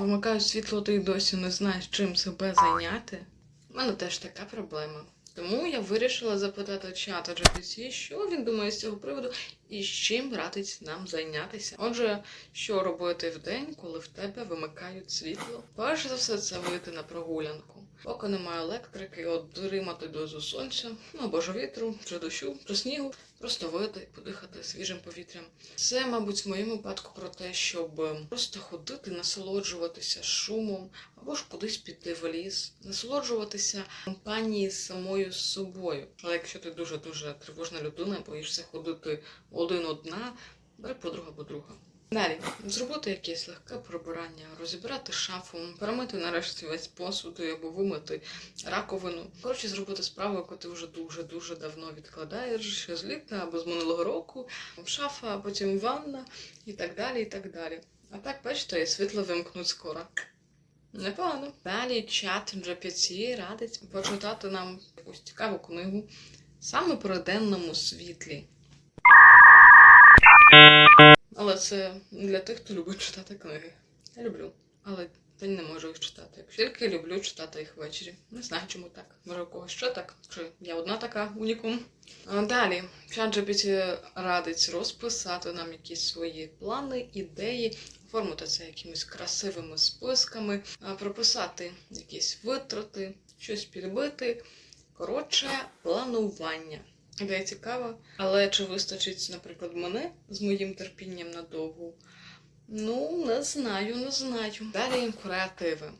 вимикають світло, ти й досі не знаєш, чим себе зайняти. У мене теж така проблема. Тому я вирішила запитати чата GPT, що він думає з цього приводу і з чим радить нам зайнятися. Отже, що робити в день, коли в тебе вимикають світло? Перш за все, це вийти на прогулянку. Поки немає електрики, отримати дозу сонця, ну або ж вітру, чи дощу, чи снігу, просто вийти, подихати свіжим повітрям. Це, мабуть, в моєму випадку про те, щоб е, просто ходити, насолоджуватися шумом, або ж кудись піти в ліс, насолоджуватися компанією самою собою. Але якщо ти дуже дуже тривожна людина, боїшся ходити один одна, бери подруга або друга. Далі зробити якесь легке прибирання, розібрати шафу, перемити нарешті весь посуд або вимити раковину. Коротше, зробити справу, яку ти вже дуже дуже давно відкладаєш, ще з літа або з минулого року. Шафа, потім ванна і так далі. і так далі. А так, бачите, і світло вимкнуть скоро. Непогано. Далі чат GPT радить почитати нам якусь цікаву книгу саме про денному світлі. Це для тих, хто любить читати книги. Я люблю, але я не можу їх читати. Тільки люблю читати їх ввечері. Не знаю, чому так. Може, у когось ще так? Чи я одна така унікум? А Далі, чат GPT радить розписати нам якісь свої плани, ідеї, оформити це якимись красивими списками, прописати якісь витрати, щось підбити. Коротше, планування. Ідея цікава, але чи вистачить, наприклад, мене з моїм терпінням надовго? Ну, не знаю, не знаю. Далі креативи.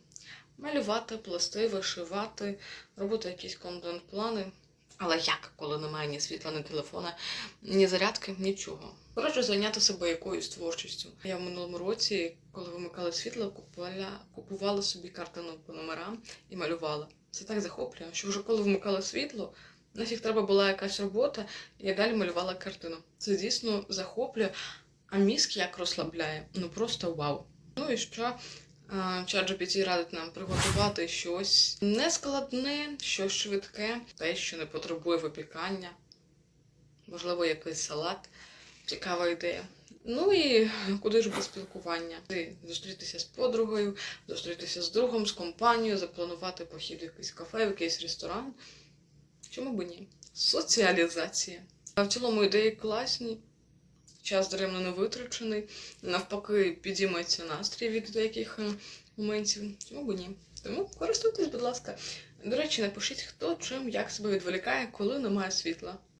Малювати, плести, вишивати, робити якісь контент-плани. Але як, коли немає ні світла, ні телефона, ні зарядки, нічого. Коротше, зайняти себе якоюсь творчістю. Я в минулому році, коли вимикали світло, купувала, купувала собі картину по номерам і малювала. Це так захоплює, що вже коли вмикали світло, нафіг треба була якась робота, і я далі малювала картину. Це дійсно захоплює, а мізк як розслабляє. Ну просто вау. Ну і що? Чат GPT радить нам приготувати щось нескладне, щось швидке, те, що не потребує випікання. Можливо, якийсь салат. Цікава ідея. Ну і куди ж без спілкування? Зустрітися з подругою, зустрітися з другом, з компанією, запланувати похід в якийсь кафе, в якийсь ресторан. Чому б ні? Соціалізація. А в цілому ідеї класні. Час даремно не витрачений. Навпаки, підіймається настрій від деяких е, моментів. Чому б ні? Тому користуйтесь, будь ласка. До речі, напишіть, хто чим як себе відволікає, коли немає світла.